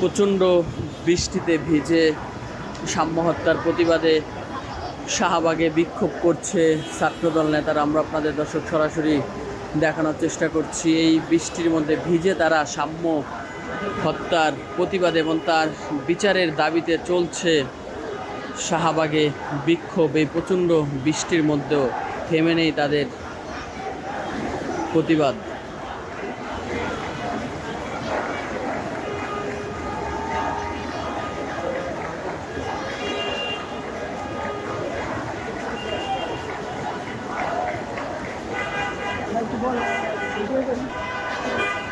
প্রচণ্ড বৃষ্টিতে ভিজে সাম্য হত্যার প্রতিবাদে শাহবাগে বিক্ষোভ করছে ছাত্রদল নেতারা। আমরা আপনাদের দর্শক সরাসরি দেখানোর চেষ্টা করছি। এই বৃষ্টির মধ্যে ভিজে তারা সাম্য হত্যার প্রতিবাদে এবং তার বিচারের দাবিতে চলছে শাহবাগে বিক্ষোভ। এই প্রচণ্ড বৃষ্টির মধ্যেও থেমে নেই তাদের প্রতিবাদ। 过来，你这个。